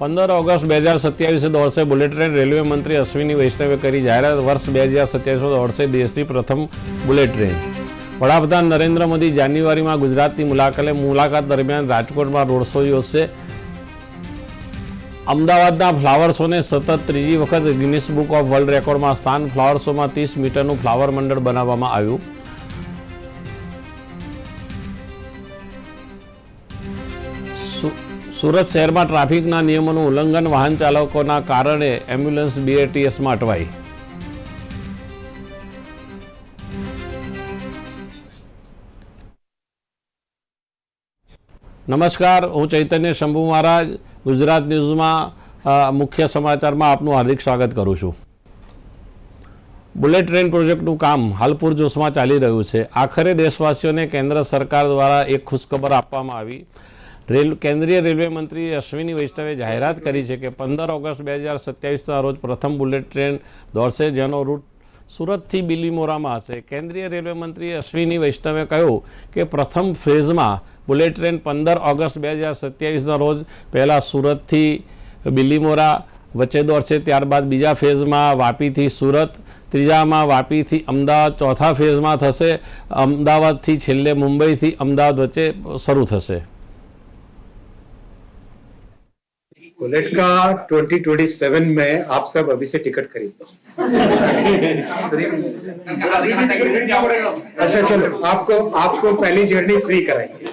પંદર ઓગસ્ટ બે હજાર સત્યાવીસે દોડશે બુલેટ ટ્રેન. રેલવે મંત્રી અશ્વિની વૈષ્ણવે કરી જાહેરાત. વર્ષ બે હજાર સત્યાવીસમાં દોડશે દેશની પ્રથમ બુલેટ ટ્રેન. વડાપ્રધાન નરેન્દ્ર મોદી જાન્યુઆરીમાં ગુજરાતની મુલાકાતે મુલાકાત દરમિયાન રાજકોટમાં રોડ શો યોજશે. અમદાવાદના ફ્લાવર શોને સતત ત્રીજી વખત ગિનિસ બુક ઓફ વર્લ્ડ રેકોર્ડમાં સ્થાન. ફ્લાવર શોમાં ત્રીસ મીટરનું ફ્લાવર મંડળ બનાવવામાં આવ્યું. સુરત શહેરમાં ટ્રાફિકના નિયમોનું ઉલ્લંઘન વાહન ચાલકોના કારણે એમ્બ્યુલન્સ બીએટીએસમાં અટવાઈ. નમસ્કાર, હું ચૈતન્ય શંભુ મહારાજ. ગુજરાત ન્યૂઝમાં મુખ્ય સમાચારમાં આપનું હાર્દિક સ્વાગત કરું છું. બુલેટ ટ્રેન પ્રોજેક્ટનું કામ હાલ પૂરજોશમાં ચાલી રહ્યું છે. આખરે દેશવાસીઓને કેન્દ્ર સરકાર દ્વારા એક ખુશખબર આપવામાં આવી. રેલ, કેન્દ્રીય રેલવે મંત્રી અશ્વિની વૈષ્ણવે જાહેરાત કરી છે કે પંદર ઓગસ્ટ બે હજાર સત્યાવીસના રોજ પ્રથમ બુલેટ ટ્રેન દોડશે, જેનો રૂટ સુરતથી બિલીમોરામાં હશે. કેન્દ્રીય રેલવે મંત્રી અશ્વિની વૈષ્ણવે કહ્યું કે પ્રથમ ફેઝમાં બુલેટ ટ્રેન પંદર ઓગસ્ટ બે હજાર સત્યાવીસના રોજ પહેલાં સુરતથી બિલીમોરા વચ્ચે દોડશે, ત્યારબાદ બીજા ફેઝમાં વાપીથી સુરત, ત્રીજામાં વાપીથી અમદાવાદ, ચોથા ફેઝમાં થશે, અમદાવાદથી છેલ્લે મુંબઈથી અમદાવાદ વચ્ચે શરૂ થશે. बुलेट का 2027 में आप सब अभी से टिकट खरीद दो अच्छा चलो, आपको आपको पहली जर्नी फ्री कराएँगे।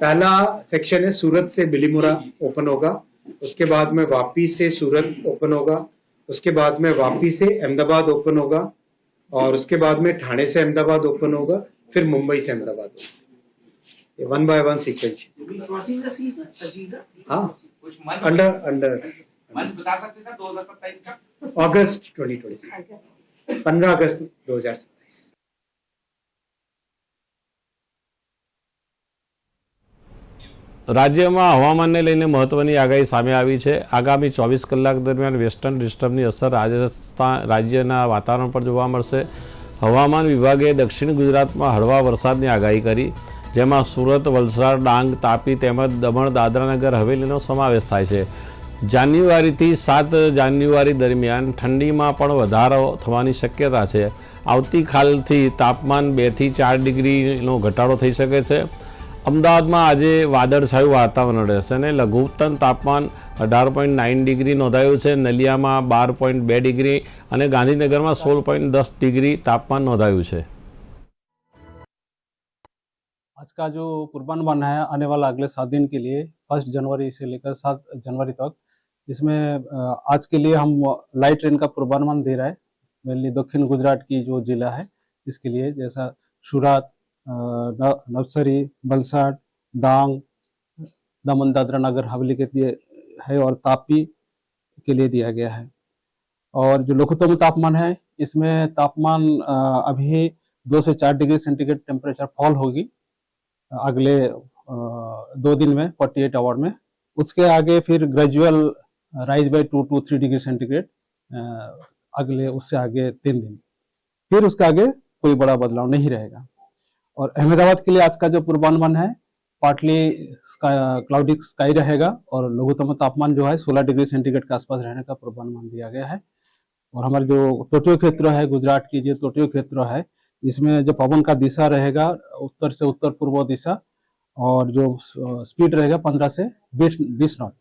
पहला सेक्शन है, सूरत से बिलीमुरा ओपन होगा। उसके बाद में वापी से सूरत ओपन होगा। उसके बाद में वापी से अहमदाबाद ओपन होगा। और उसके बाद में ठाणे से अहमदाबाद ओपन होगा। फिर मुंबई से अहमदाबाद होगा। ये one by one sequence crossing का सीजन अजीब हाँ कुछ मंथ अंडर अंडर मंथ बता सकते थे दो हजार सत्ताईस का अगस्त 2026 पंद्रह अगस्त 2027 રાજ્યમાં હવામાનને લઈને મહત્વની આગાહી સામે આવી છે આગામી ચોવીસ કલાક દરમિયાન વેસ્ટર્ન ડિસ્ટર્બની અસર રાજસ્થાન રાજ્યના વાતાવરણ પર જોવા મળશે હવામાન વિભાગે દક્ષિણ ગુજરાતમાં હળવા વરસાદની આગાહી કરી જેમાં સુરત, વલસાડ, ડાંગ, તાપી તેમજ દમણ, દાદરાનગર, હવેલીનો સમાવેશ થાય છે. જાન્યુઆરીથી સાત જાન્યુઆરી દરમિયાન ઠંડીમાં પણ વધારો થવાની શક્યતા છે. આવતીકાલથી તાપમાન બેથી ચાર ડિગ્રીનો ઘટાડો થઈ શકે છે. અમદાવાદમાં આજે વાદળછાયું વાતાવરણ રહેશે અને લઘુત્તમ તાપમાન અઢાર પોઈન્ટ નાઇન ડિગ્રી નોંધાયું છે. નલિયામાં બાર પોઈન્ટ બે ડિગ્રી અને ગાંધીનગરમાં સોળ પોઈન્ટ દસ ડિગ્રી તાપમાન નોંધાયું છે. आज का जो पूर्वानुमान है, आने वाला अगले सात दिन के लिए, फ़र्स्ट जनवरी से लेकर सात जनवरी तक इसमें आज के लिए हम लाइट ट्रेन का पूर्वानुमान दे रहा है। मेनली दक्षिण गुजरात की जो जिला है, इसके लिए जैसा सूरत नवसरी वलसाड डांग दमन दादरा नगर हवेली के लिए है और तापी के लिए दिया गया है। और जो लघुत्तम तापमान है, इसमें तापमान अभी दो से चार डिग्री सेंटीग्रेड टेम्परेचर फॉल होगी। अगले दो दिन में 48 आवर में। उसके आगे फिर gradual rise by two two three degree centigrade अगले, उससे आगे तीन दिन। फिर उसके आगे कोई बड़ा बदलाव नहीं रहेगा। और अहमदाबाद के लिए आज का जो पूर्वानुमान है पार्टली क्लाउडी स्काई रहेगा और लघुतम तापमान जो है 16 डिग्री सेंटीग्रेड के आसपास रहने का पूर्वानुमान दिया गया है। और हमारे जो तटीय क्षेत्र है, गुजरात की जो तटीय क्षेत्र है इसमें जो पवन का दिशा रहेगा, उत्तर से उत्तर पूर्व दिशा और जो स्पीड रहेगा पंद्रह से बीस बीस नॉट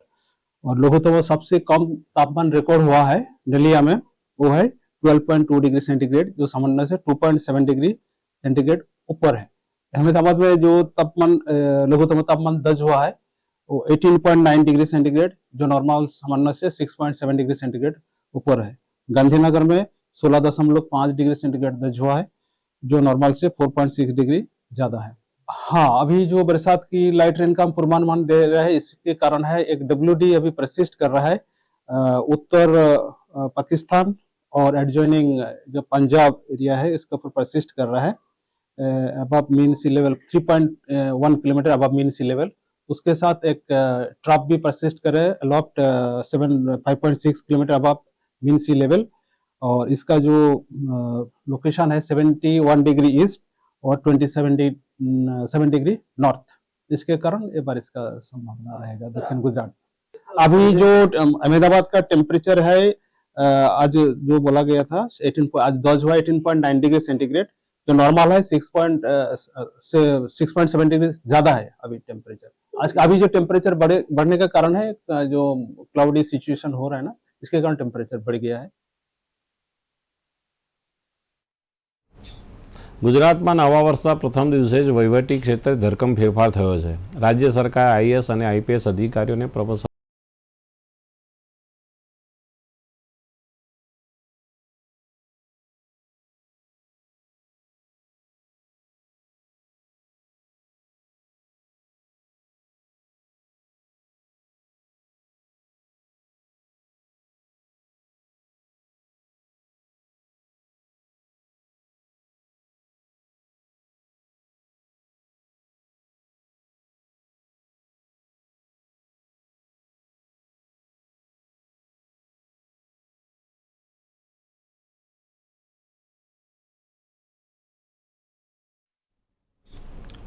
और लघुत्तम सबसे कम तापमान रिकॉर्ड हुआ है नलिया में, वो है 12.2 डिग्री सेंटीग्रेड जो सामान्य से 2.7 डिग्री सेंटीग्रेड ऊपर है। अहमदाबाद में जो तापमान लघुत्तम तापमान दर्ज हुआ है, वो 18.9 डिग्री सेंटीग्रेड जो नॉर्मल सामान्य से 6.7 डिग्री सेंटीग्रेड ऊपर है। गांधीनगर में 16.5 डिग्री सेंटीग्रेड दर्ज हुआ है जो नॉर्मल से 4.6 डिग्री ज़्यादा है। हाँ अभी जो बरसात की लाइट रेन का हम पूर्वानुमान दे रहे हैं, इसके कारण है एक डब्ल्यूडी अभी प्रसिस्ट कर रहा है उत्तर पाकिस्तान और एडजॉइनिंग जो पंजाब एरिया है, इसके ऊपर प्रसिस्ट कर रहा है अब मीन सी लेवल 3.1 किलोमीटर अब मीन सी लेवल उसके साथ एक ट्रॉप भी परसिस्ट कर aloft seven five point six kilometre अब मीन सी लेवल और इसका जो लोकेशन है 71 डिग्री ईस्ट और 27 सेवन डिग्री नॉर्थ इसके कारण ये बारिश का संभावना रहेगा दक्षिण गुजरात। अभी जो अहमदाबाद का टेम्परेचर है आज जो बोला गया था 18 आज दस हुआ 18.9 डिग्री सेंटीग्रेड जो नॉर्मल है सिक्स पॉइंट से सिक्स पॉइंट सेवन डिग्री ज़्यादा है अभी टेम्परेचर आज, अभी जो टेम्परेचर बढ़े, बढ़ने का कारण है जो क्लाउडी सिचुएशन हो रहा है ना, इसके कारण टेम्परेचर बढ़ गया है। ગુજરાતમાં નવા વર્ષના પ્રથમ દિવસે જ વહીવટી ક્ષેત્રે ધરખમ ફેરફાર થયો છે. રાજ્ય સરકાર આઈએસ અને આઈપીએસ અધિકારીઓને પ્રમોશન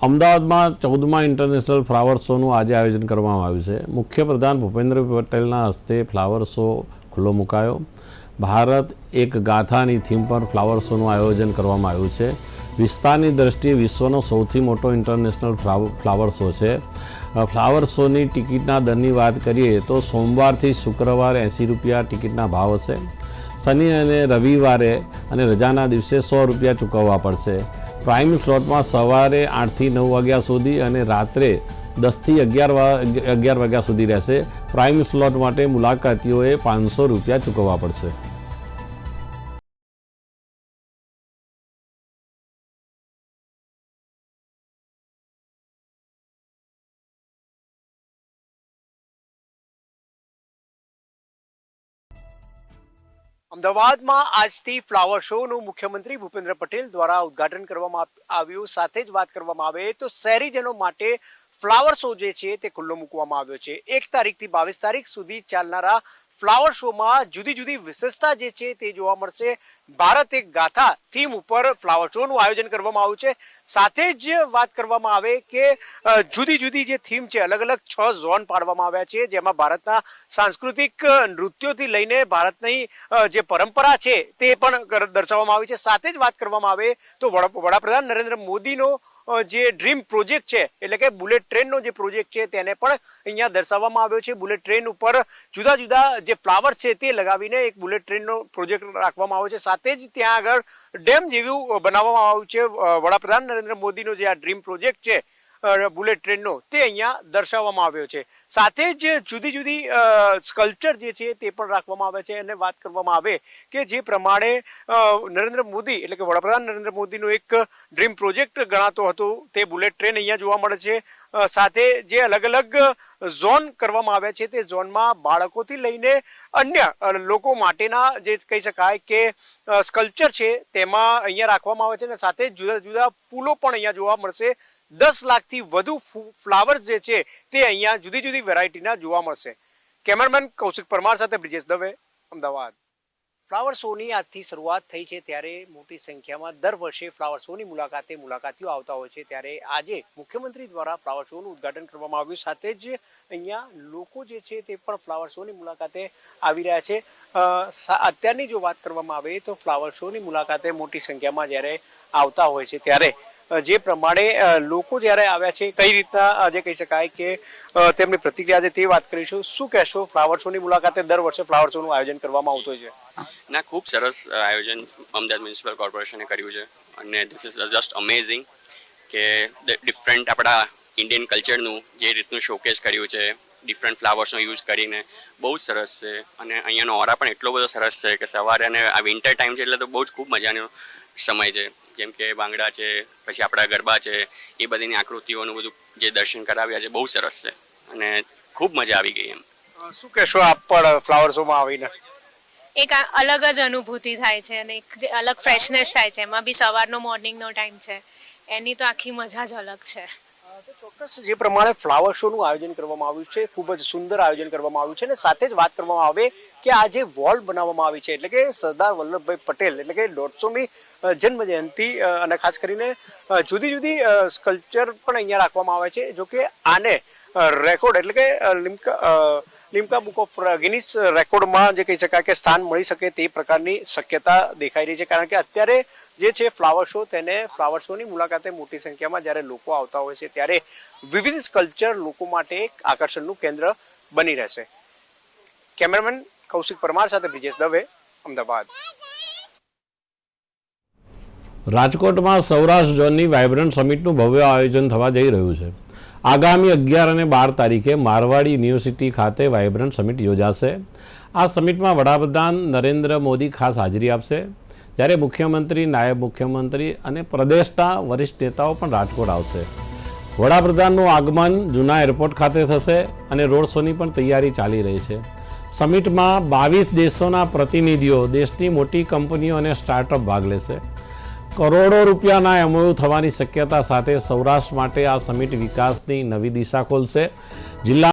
અમદાવાદમાં ચૌદમા ઇન્ટરનેશનલ ફ્લાવર શોનું આજે આયોજન કરવામાં આવ્યું છે. મુખ્યપ્રધાન ભૂપેન્દ્ર પટેલના હસ્તે ફ્લાવર શો ખુલ્લો મુકાયો. ભારત એક ગાથાની થીમ પર ફ્લાવર શોનું આયોજન કરવામાં આવ્યું છે. વિસ્તારની દ્રષ્ટિએ વિશ્વનો સૌથી મોટો ઇન્ટરનેશનલ ફ્લાવ- ફ્લાવર શો છે. ફ્લાવર શોની ટિકિટના દરની વાત કરીએ તો સોમવારથી શુક્રવાર એંસી રૂપિયા ટિકિટના ભાવ હશે. શનિ અને રવિવારે અને રજાના દિવસે સો રૂપિયા ચૂકવવા પડશે. પ્રાઇમ સ્લોટમાં સવારે આઠથી નવ વાગ્યા સુધી અને રાત્રે દસથી અગિયાર અગિયાર વાગ્યા સુધી રહેશે. પ્રાઇમ સ્લોટ માટે મુલાકાતીઓએ પાંચસો રૂપિયા ચૂકવવા પડશે. અમદાવાદમાં આજથી ફ્લાવર શોનું મુખ્યમંત્રી ભૂપેન્દ્ર પટેલ દ્વારા ઉદ્ઘાટન કરવામાં આવ્યું. સાથે જ વાત કરવામાં આવે તો શહેરીજનો માટે ફ્લાવર શો જે છે તે ખુલ્લો મૂકવામાં આવ્યો છે. એક તારીખથી બાવીસ તારીખ સુધી ચાલનારા ફ્લાવર શોમાં જુદી જુદી વિશેષતા જે છે તે જોવા મળશે. ભારત એક ગાથા થીમ ઉપર ફ્લાવર શોનું આયોજન કરવામાં આવ્યું છે. સાથે જ વાત કરવામાં આવે કે જુદી જુદી જે થીમ છે, અલગ અલગ છ ઝોન પાડવામાં આવ્યા છે, જેમાં ભારતના સાંસ્કૃતિક નૃત્યોથી લઈને ભારતની જે પરંપરા છે તે પણ દર્શાવવામાં આવી છે. સાથે જ વાત કરવામાં આવે તો વડાપ્રધાન નરેન્દ્ર મોદીનો જે ડ્રીમ પ્રોજેક્ટ છે, એટલે કે બુલેટ ટ્રેનનો જે પ્રોજેક્ટ છે, તેને પણ અહીંયા દર્શાવવામાં આવ્યો છે. બુલેટ ટ્રેન ઉપર જુદા જુદા જે ફ્લાવર છે તે લગાવીને એક બુલેટ ટ્રેનનો પ્રોજેક્ટ રાખવામાં આવ્યો છે. સાથે જ ત્યાં આગળ ડેમ જેવું બનાવવામાં આવ્યું છે. વડાપ્રધાન નરેન્દ્ર મોદીનો જે આ ડ્રીમ પ્રોજેક્ટ છે બુલેટ ટ્રેનનો તે અહીંયા દર્શાવવામાં આવ્યો છે. સાથે જ જુદી જુદી સ્કલ્પચર જે છે તે પણ રાખવામાં આવે છે અને વાત કરવામાં આવે કે જે પ્રમાણે નરેન્દ્ર મોદી એટલે કે વડાપ્રધાન નરેન્દ્ર મોદીનો એક ડ્રીમ પ્રોજેક્ટ ગણાતો હતો. તે બુલેટ ટ્રેન અહીંયા જોવા મળે છે. સાથે જે અલગ અલગ ઝોન કરવામાં આવ્યા છે તે ઝોનમાં બાળકોથી લઈને અન્ય લોકો માટેના જે કહી શકાય કે સ્કલ્પચર છે તેમાં અહીંયા રાખવામાં આવે છે અને સાથે જુદા જુદા ફૂલો પણ અહીંયા જોવા મળશે. દસ લાખથી વધુ ફ્લાવર્સ જે છે તે અહીંયા જુદી જુદી વેરાયટીના જોવા મળશે. કેમેરામેન કૌશિક પરમાર સાથે બ્રિજેશ દવે, અમદાવાદ. ફ્લાવર શોની આજથી શરૂઆત થઈ છે ત્યારે મોટી સંખ્યામાં દર વર્ષે ફ્લાવર શોની મુલાકાતે મુલાકાતીઓ આવતા હોય છે. ત્યારે આજે મુખ્યમંત્રી દ્વારા ફ્લાવર શોનું ઉદ્ઘાટન કરવામાં આવ્યું. સાથે જ અહીંયા લોકો જે છે તે પણ ફ્લાવર શોની મુલાકાતે આવી રહ્યા છે. અત્યારની જો વાત કરવામાં આવે તો ફ્લાવર શોની મુલાકાતે મોટી સંખ્યામાં જ્યારે આવતા હોય છે ત્યારે જે પ્રમાણે લોકો જ્યારે આવ્યા છે, કઈ રીતના જે કહી શકાય કે તેમની પ્રતિક્રિયા છે તે વાત કરીશું. શું કહેશો ફ્લાવર શોની મુલાકાતે દર વર્ષે ફ્લાવર શોનું આયોજન કરવામાં આવતું છે? ના, ખૂબ સરસ આયોજન અમદાવાદ મ્યુનિસિપલ કોર્પોરેશને કર્યું છે. અને ધીસ ઇઝ જસ્ટ અમેઝિંગ કે ડિફરન્ટ આપણા ઇન્ડિયન કલ્ચરનું જે રીતનું શોકેસ કર્યું છે ડિફરન્ટ ફ્લાવર્સનો યુઝ કરીને. બહુ જ સરસ છે. અને અહીંયાનો ઓરા પણ એટલો બધો સરસ છે કે સવારે અને આ વિન્ટર ટાઈમ છે એટલે તો બહુ જ ખૂબ મજાનો સમય છે. જેમ કે બાંગડા છે પછી આપણા ગરબા છે એ બધીની આકૃતિઓનું બધું જે દર્શન કરાવ્યા છે બહુ સરસ છે. અને ખૂબ મજા આવી ગઈ એમ. શું કહેશો આપ પણ ફ્લાવર શોમાં આવીને? એક અલગ જ અનુભૂતિ થાય છે અને એક જે અલગ ફ્રેશનેસ થાય છે. એમાં બી સવારનો મોર્નિંગનો ટાઈમ છે. એની તો આખી મજા જ અલગ છે. ચોક્કસ જે પ્રમાણે ફ્લાવર શોનું આયોજન કરવામાં આવ્યું છે, ખૂબ જ સુંદર આયોજન કરવામાં આવ્યું છે અને સાથે જ વાત કરવામાં આવે કે આ જે વોલ બનાવવામાં આવી છે, એટલે કે સરદાર વલ્લભભાઈ પટેલ, એટલે કે દોઢસોમી જન્મ જયંતિ અને ખાસ કરીને જુદી જુદી સ્કલ્પચર પણ અહીંયા રાખવામાં આવે છે, જો કે આને રેકોર્ડ એટલે કે Limca Limca book of Guinness રેકોર્ડમાં જે કહી શકાય કે સ્થાન મળી શકે તે પ્રકારની શક્યતા દેખાઈ રહી છે, કારણ કે અત્યારે જે છે ફ્લાવર શો તેને ફ્લાવર શોની મુલાકાતે મોટી સંખ્યામાં જ્યારે લોકો આવતા હોય છે ત્યારે વિવિધ સ્કલ્પચર લોકો માટે એક આકર્ષણનું કેન્દ્ર બની રહેશે. કેમેરામેન કૌશિક પરમાર સાથે બ્રિજેશ દવે, અમદાવાદ. રાજકોટમાં સૌરાષ્ટ્ર ઝોનની વાઇબ્રન્ટ સમિટનું ભવ્ય આયોજન થવા જઈ રહ્યું છે. આગામી અગિયાર અને બાર તારીખે મારવાડી યુનિવર્સિટી ખાતે વાઇબ્રન્ટ સમિટ યોજાશે. આ સમિટમાં વડાપ્રધાન નરેન્દ્ર મોદી ખાસ હાજરી આપશે. જ્યારે મુખ્યમંત્રી, નાયબ મુખ્યમંત્રી અને પ્રદેશના વરિષ્ઠ નેતાઓ પણ રાજકોટ આવશે. વડાપ્રધાનનું આગમન જૂના એરપોર્ટ ખાતે થશે અને રોડ શોની પણ તૈયારી ચાલી રહી છે. સમિટમાં બાવીસ દેશોના પ્રતિનિધિઓ, દેશની મોટી કંપનીઓ અને સ્ટાર્ટઅપ ભાગ લેશે. કરોડો રૂપિયાના એમઓયુ થવાની શક્યતા સાથે સૌરાષ્ટ્ર માટે આ સમિટ વિકાસની નવી દિશા ખોલશે. જિલ્લા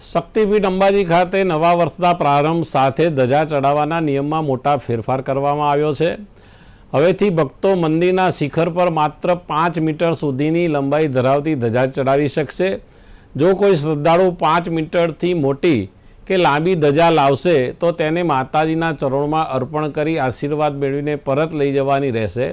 શક્તિપીઠ અંબાજી ખાતે નવા વર્ષના પ્રારંભ સાથે ધજા ચડાવવાના નિયમમાં મોટા ફેરફાર કરવામાં આવ્યો છે. હવેથી ભક્તો મંદિરના શિખર પર માત્ર પાંચ મીટર સુધીની લંબાઈ ધરાવતી ધજા ચડાવી શકશે. જો કોઈ શ્રદ્ધાળુ પાંચ મીટરથી મોટી કે લાંબી ધજા લાવશે, તો તેને માતાજીના ચરણોમાં અર્પણ કરી આશીર્વાદ મેળવીને પરત લઈ જવાની રહેશે.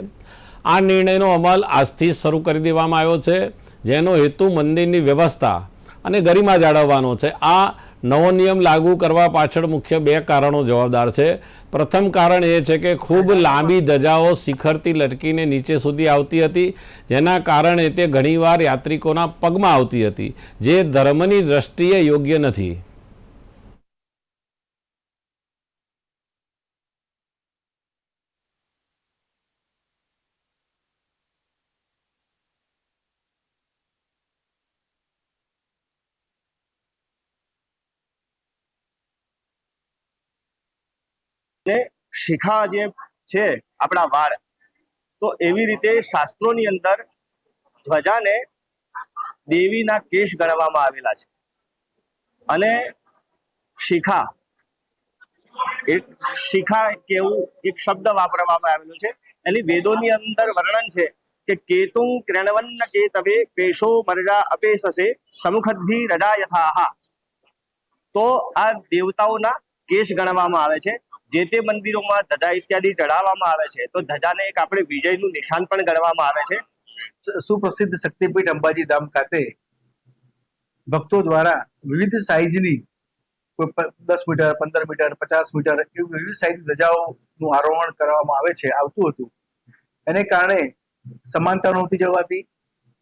આ નિર્ણયનો અમલ આજથી શરૂ કરી દેવામાં આવ્યો છે. જેનો હેતુ મંદિરની વ્યવસ્થા અને ગરિમા જાળવવાનો છે. આ નવો નિયમ લાગુ કરવા પાછળ મુખ્ય બે કારણો જવાબદાર છે. પ્રથમ કારણ એ છે કે ખૂબ લાંબી ધજાઓ શિખરથી લટકીને નીચે સુધી આવતી હતી જેના કારણે તે ઘણીવાર યાત્રિકોના પગમાં આવતી હતી જે ધર્મની દ્રષ્ટિએ યોગ્ય નથી ને શિખા જે છે આપણા વાળ, તો એવી રીતે શાસ્ત્રોની અંદર ધ્વજાને દેવીના કેશ ગણવામાં આવેલા છે. અને શિખા એક શિખા કેવું એક શબ્દ વાપરવામાં આવેલો છે. એની વેદોની અંદર વર્ણન છે કે કેતું ક્રણવન્ન કેતવે પેશો મરજા અપેશસે સમુખદ્ધિ રજા યથાહા તો આ દેવતાઓના કેશ ગણવામાં આવે છે. જે તે મંદિરોમાં ધજા ઇત્યાદિ ચડાવવામાં આવે છે, તો ધજાને એક આપણે વિજયનું નિશાન પણ ગણવામાં આવે છે. સુપ્રસિદ્ધ શક્તિપીઠ અંબાજી ધામ ખાતે ભક્તો દ્વારા વિવિધ સાઈઝની કોઈ દસ મીટર, પંદર મીટર, પચાસ મીટર એવી વિવિધ સાઇઝ ધજાઓનું આરોહણ કરવામાં આવે છે, આવતું હતું. એને કારણે સમાનતા નહોતી જળવાતી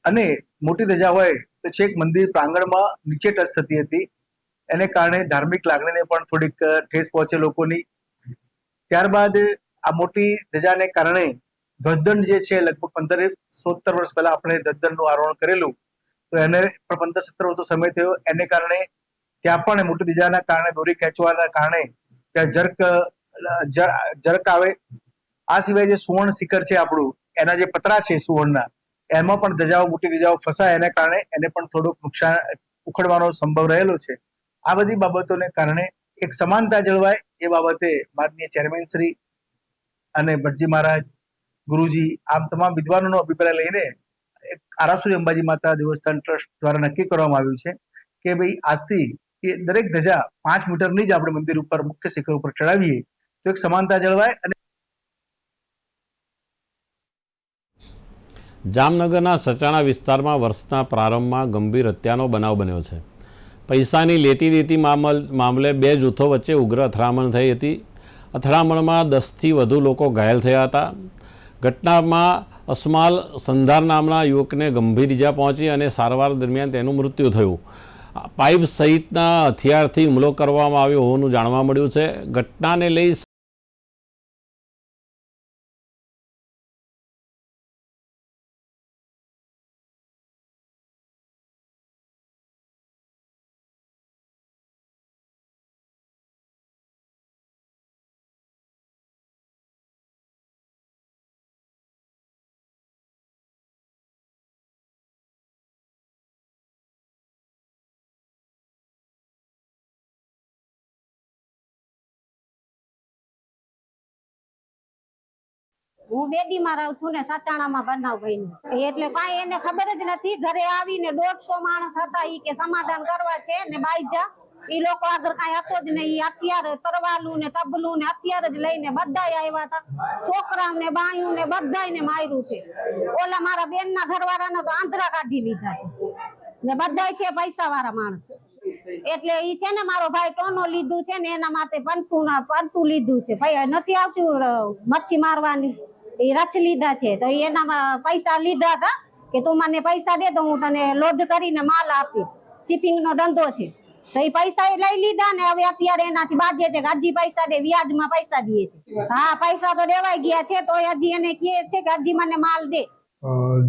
અને મોટી ધજા હોય તો છેક મંદિર પ્રાંગણમાં નીચે ટચ થતી હતી. એને કારણે ધાર્મિક લાગણીને પણ થોડીક ઠેસ પહોંચે લોકોની. ત્યારબાદ આ મોટી ધજાને કારણે ધ્વજદંડ જે છે, લગભગ પંદર સોતર વર્ષ પહેલા આપણે ધ્વજદંડનું આરોહણ કરેલું, તો એને પણ પંદર સત્તર વર્ષનો સમય થયો. એને કારણે ત્યાં પણ મોટી ધજાના કારણે, દોરી ખેંચવાના કારણે ત્યાં જર્ક જર્ક આવે. આ સિવાય જે સુવર્ણ શિખર છે આપણું, એના જે પતરા છે સુવર્ણના, એમાં પણ ધજાઓ, મોટી ધજાઓ ફસાય. એના કારણે એને પણ થોડુંક નુકસાન ઉખડવાનો સંભવ રહેલો છે. આ બધી બાબતોને કારણે એક સમાનતા જળવાય એ બાબતે માનનીય ચેરમેન શ્રી અને ભટજી મહારાજ, ગુરુજી, આમ તમામ વિદ્વાનોનો અભિપ્રાય લઈને એક આરાસુરી અંબાજી માતા દેવસ્થાન ટ્રસ્ટ દ્વારા નક્કી કરવામાં આવ્યું છે કે ભાઈ આજથી એ દરેક ધજા પાંચ મીટરની જ આપણે મંદિર ઉપર મુખ્ય શિખર ઉપર ચડાવીએ તો એક સમાનતા જળવાય અને જામનગરના સચાણા વિસ્તારમાં વર્ષના પ્રારંભમાં ગંભીર હત્યાનો બનાવ બન્યો છે. પૈસાની લેતી દેતી મામલ બે જૂથો વચ્ચે ઉગ્ર અથડામણ થઈ હતી. અથડામણમાં દસથી વધુ લોકો ઘાયલ થયા હતા. ઘટનામાં અસ્માલ સંધાર નામના યુવકને ગંભીર ઈજા પહોંચી અને સારવાર દરમિયાન તેનું મૃત્યુ થયું. પાઇપ સહિતના હથિયારથી હુમલો કરવામાં આવ્યો હોવાનું જાણવા મળ્યું છે. ઘટનાને લઈ હું બેડીમાં રહું છું ને સચાણામાં બનાવભાઈ નું એટલે કાંઈ એને ખબર જ નથી, ઘરે આવીને દોઢસો માણસ હતા ઈ કે સમાધાન કરવા છે ને બાઈજા ઈ લોકો આગળ કાંઈ હતો જ નહીં. અત્યારે તરવાલું ને તબલું ને અત્યારે જ લઈને બધાય આવ્યા હતા. છોકરા ને બાયું ને બધાય ને માર્યું છે. ઓલા મારા બેન ના ઘરવાળાને તો આંધ્રા કાઢી લીધા ને બધાય છે પૈસા વાળા માણસ. એટલે ઈ છે ને મારો ભાઈ ટોનો લીધું છે ને એના માટે પંતુ ના પંતુ લીધું છે. ભાઈ નથી આવતી મચ્છી મારવાની. એ રચ લીધા છે. તો એનામાં પૈસા લીધા હતા કે તું મને પૈસા દે તો હું તને લોડ કરીને માલ આપીશ. શિપિંગ નો ધંધો છે. તો એ પૈસા એ લઈ લીધા ને હવે અત્યારે એનાથી બાજે છે હજી પૈસા દે, વ્યાજમાં પૈસા દે છે. હા, પૈસા તો દેવાઈ ગયા છે તો હજી એને કહે છે કે હજી મને માલ દે.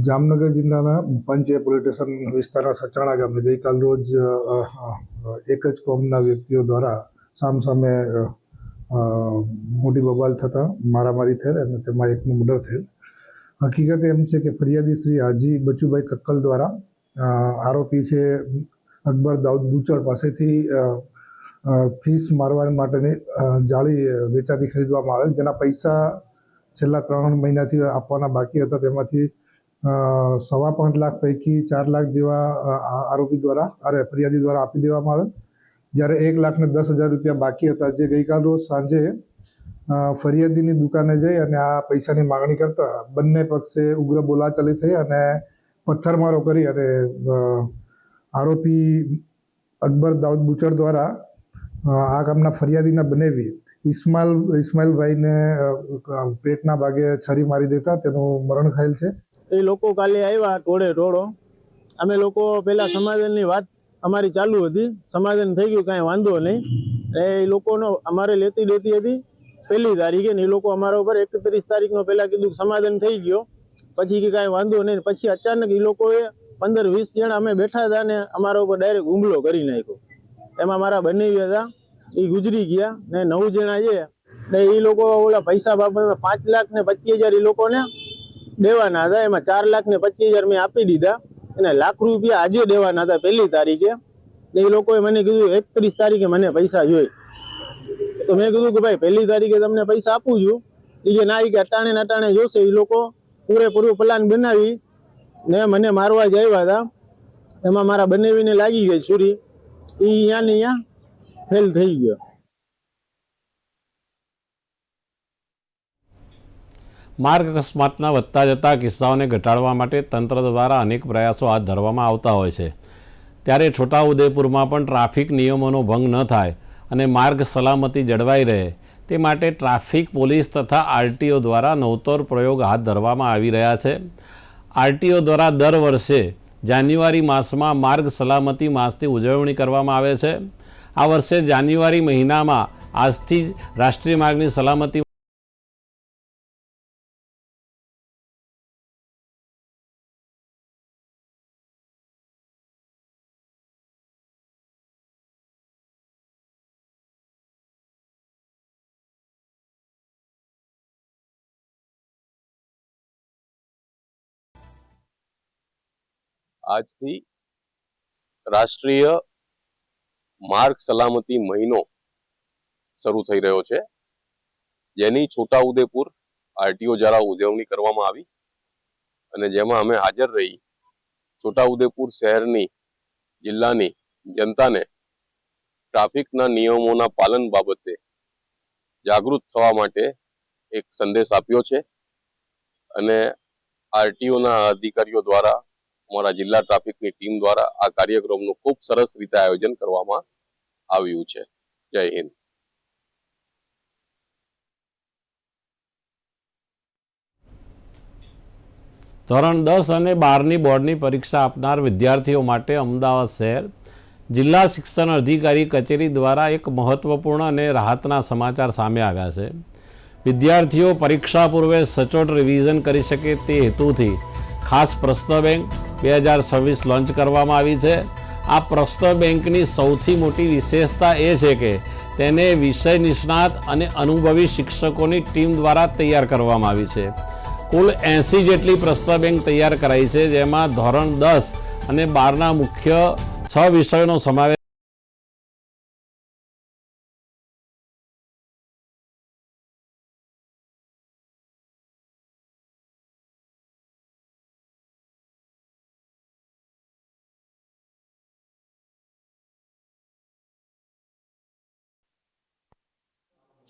જામનગર જિલ્લાના પંચે પોલીસ સ્ટેશન વિસ્તારના સચાણા ગામે ગઈકાલ રોજ એક જ કોમના વ્યક્તિઓ દ્વારા સામસામે મોટી બબાલ થતાં મારામારી થયેલ અને તેમાં એકનું મર્ડર થયેલ. હકીકત એમ છે કે ફરિયાદી શ્રી હાજી બચુભાઈ કક્કલ દ્વારા આરોપી છે અકબર દાઉદ બુચડ પાસેથી ફીસ મારવા માટેની જાળી વેચાતી ખરીદવામાં આવેલ, જેના પૈસા છેલ્લા ત્રણ મહિનાથી આપવાના બાકી હતા. તેમાંથી સવા પાંચ લાખ પૈકી ચાર લાખ જેવા આરોપી દ્વારા, અરે, ફરિયાદી દ્વારા આપી દેવામાં આવેલ. જ્યારે એક લાખ ને દસ હજાર રૂપિયા બાકી હતા જે ગઈકાલ રોજ સાંજે ફરિયાદીની દુકાને જઈ અને આ પૈસાની માગણી કરતા બંને પક્ષે ઉગ્ર બોલાચાલી થઈ અને પથ્થરમારો કરી અને આરોપી અકબર દાઉદ બુચર દ્વારા આ કામના ફરિયાદીના બનેવી ઇસ્માઇલ, ઇસ્માઇલભાઈને પેટના ભાગે છરી મારી દેતા તેનું મરણ થયેલ છે. એ લોકો કાલે આવ્યા ટોળે ટોળો. અમે લોકો પેલા સમાધાનની વાત અમારી ચાલુ હતી. સમાધાન થઈ ગયું, કાંઈ વાંધો નહીં. એ લોકોનો અમારે લેતી દેતી હતી. પહેલી તારીખે ને એ લોકો અમારા ઉપર એકત્રીસ તારીખનો પહેલાં કીધું સમાધાન થઈ ગયો. પછી કે કાંઈ વાંધો નહીં. પછી અચાનક એ લોકોએ પંદર વીસ જણા અમે બેઠા હતા ને અમારા ઉપર ડાયરેક્ટ હુમલો કરી નાખ્યો. એમાં મારા બંને હતા. એ ગુજરી ગયા ને નવ જણા છે ને એ લોકો ઓલા પૈસા બાબતમાં પાંચ લાખ ને પચીસ હજાર એ લોકોને દેવાના હતા. એમાં ચાર લાખ ને પચીસ હજાર મેં આપી દીધા. અને લાખ રૂપિયા આજે દેવાના હતા પહેલી તારીખે. એ લોકોએ મને કીધું, એકત્રીસ તારીખે મને પૈસા જોઈ તો મેં કીધું કે, ભાઈ, પહેલી તારીખે તમને પૈસા આપું છું. એ કે, ના એ કે અટાણે ને અટાણે જોશે. એ લોકો પૂરેપૂરું પ્લાન બનાવી ને મને મારવા જ આવ્યા હતા. એમાં મારા બંનેવીને લાગી ગઈ છુરી. એ અહીંયા ને અહીંયા ફેલ થઈ ગયો. માર્ગ અકસ્માતના વધતા જતા કિસ્સાઓને ઘટાડવા માટે તંત્ર દ્વારા અનેક પ્રયાસો હાથ ધરવામાં આવતા હોય છે. ત્યારે છોટાઉદેપુરમાં પણ ટ્રાફિક નિયમોનો ભંગ ન થાય અને માર્ગ સલામતી જળવાઈ રહે, તે માટે ટ્રાફિક પોલીસ તથા આરટીઓ દ્વારા નવતર પ્રયોગ હાથ ધરવામાં આવી રહ્યા છે. આરટીઓ દ્વારા દર વર્ષે જાન્યુઆરી માસમાં માર્ગ સલામતી માસની ઉજવણી કરવામાં આવે છે. આ વર્ષે જાન્યુઆરી મહિનામાં આજથી જ રાષ્ટ્રીય માર્ગની સલામતી આજથી રાષ્ટ્રીય માર્ગ સલામતી મહિનો શરૂ થઈ રહ્યો છે. જેની છોટાઉદેપુર આરટીઓ દ્વારા ઉજવણી કરવામાં આવી અને જેમાં અમે હાજર રહી છોટાઉદેપુર શહેરની જિલ્લાની જનતાને ટ્રાફિકના નિયમોના પાલન બાબતે જાગૃત થવા માટે એક સંદેશ આપ્યો છે અને આરટીઓના અધિકારીઓ દ્વારા અમારા જિલ્લા ટ્રાફિકની ટીમ દ્વારા આ કાર્યક્રમનું ખૂબ સરસ રીતે આયોજન કરવામાં આવ્યું છે. જય હિન્દ. ધોરણ દસ અને બારની બોર્ડની પરીક્ષા આપનાર વિદ્યાર્થીઓ માટે અમદાવાદ શહેર જિલ્લા શિક્ષણ અધિકારી કચેરી દ્વારા એક મહત્વપૂર્ણ અને રાહતના સમાચાર સામે આવ્યા છે. વિદ્યાર્થીઓ પરીક્ષા પૂર્વે સચોટ રિવિઝન કરી શકે તે હેતુથી ખાસ પ્રશ્ન બેંક બે હજાર છવ્વીસ લોન્ચ કરવામાં આવી છે. આ પ્રશ્ન બેંકની સૌથી મોટી વિશેષતા એ છે કે તેને વિષય નિષ્ણાત અને અનુભવી શિક્ષકોની ટીમ દ્વારા તૈયાર કરવામાં આવી છે. કુલ એંસી જેટલી પ્રશ્ન બેંક તૈયાર કરાઈ છે, જેમાં ધોરણ દસ અને બારના મુખ્ય છ વિષયોનો સમાવેશ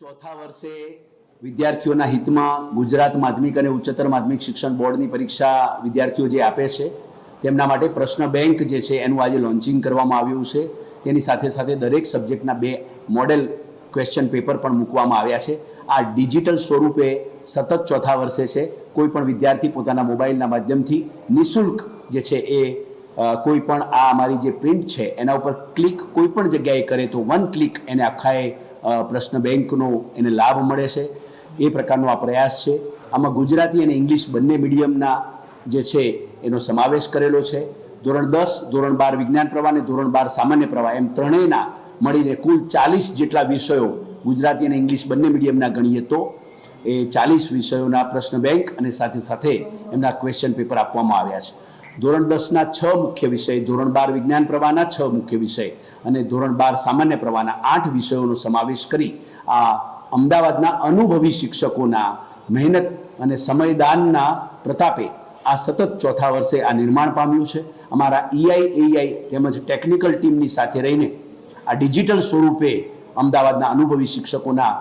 ચોથા વર્ષે વિદ્યાર્થીઓના હિતમાં ગુજરાત માધ્યમિક અને ઉચ્ચતર માધ્યમિક શિક્ષણ બોર્ડની પરીક્ષા વિદ્યાર્થીઓ જે આપે છે, તેમના માટે પ્રશ્ન બેંક જે છે એનું આજે લોન્ચિંગ કરવામાં આવ્યું છે. તેની સાથે સાથે દરેક સબ્જેક્ટના બે મોડેલ ક્વેશ્ચન પેપર પણ મૂકવામાં આવ્યા છે. આ ડિજિટલ સ્વરૂપે સતત ચોથા વર્ષે છે. કોઈ પણ વિદ્યાર્થી પોતાના મોબાઈલના માધ્યમથી નિઃશુલ્ક જે છે એ કોઈ પણ આ અમારી જે પ્રિન્ટ છે, એના ઉપર ક્લિક કોઈ પણ જગ્યાએ કરે તો વન ક્લિક એને આખાએ પ્રશ્ન બેંકનો એને લાભ મળે છે. એ પ્રકારનો આ પ્રયાસ છે. આમાં ગુજરાતી અને ઇંગ્લિશ બંને મીડિયમના જે છે, એનો સમાવેશ કરેલો છે. ધોરણ દસ, ધોરણ બાર વિજ્ઞાન પ્રવાહ અને ધોરણ બાર સામાન્ય પ્રવાહ, એમ ત્રણેયના મળીને કુલ ચાલીસ જેટલા વિષયો ગુજરાતી અને ઇંગ્લિશ બંને મીડિયમના ગણીએ તો એ ચાલીસ વિષયોના પ્રશ્ન બેંક અને સાથે સાથે એમના ક્વેશ્ચન પેપર આપવામાં આવ્યા છે. ધોરણ દસના છ મુખ્ય વિષય, ધોરણ બાર વિજ્ઞાન પ્રવાહના છ મુખ્ય વિષય અને ધોરણ બાર સામાન્ય પ્રવાહના આઠ વિષયોનો સમાવેશ કરી આ અમદાવાદના અનુભવી શિક્ષકોના મહેનત અને સમયદાનના પ્રતાપે આ સતત ચોથા વર્ષે આ નિર્માણ પામ્યું છે. અમારા ઈઆઈ એઆઈ તેમજ ટેકનિકલ ટીમની સાથે રહીને આ ડિજિટલ સ્વરૂપે અમદાવાદના અનુભવી શિક્ષકોના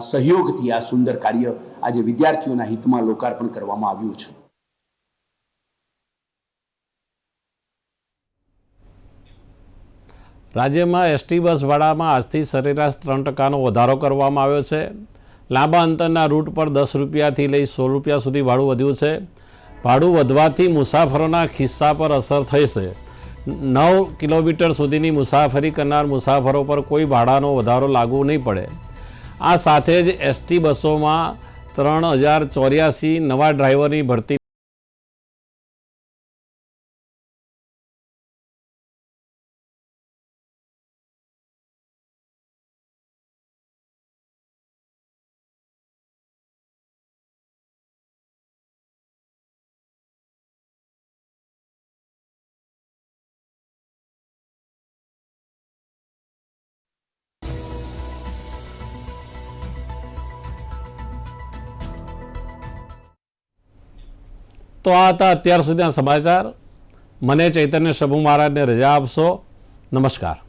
સહયોગથી આ સુંદર કાર્ય આજે વિદ્યાર્થીઓના હિતમાં લોકાર્પણ કરવામાં આવ્યું છે. રાજ્યમાં એસટી બસ ભાડામાં આજથી સરેરાશ ત્રણ ટકાનો વધારો કરવામાં આવ્યો છે. લાંબા અંતરના રૂટ પર દસ રૂપિયાથી લઈ સો રૂપિયા સુધી ભાડું વધ્યું છે. ભાડું વધવાથી મુસાફરોના ખિસ્સા પર અસર થશે નવ કિલોમીટર સુધીની મુસાફરી કરનાર મુસાફરો પર કોઈ ભાડાનો વધારો લાગુ નહીં પડે. આ સાથે જ એસટી બસોમાં ત્રણ હજાર ચોર્યાસી નવા ડ્રાઈવરની ભરતી તો આ હતા અત્યાર સુધીના સમાચાર. મને ચૈતન્ય શંભુ મહારાજને રજા આપશો. નમસ્કાર.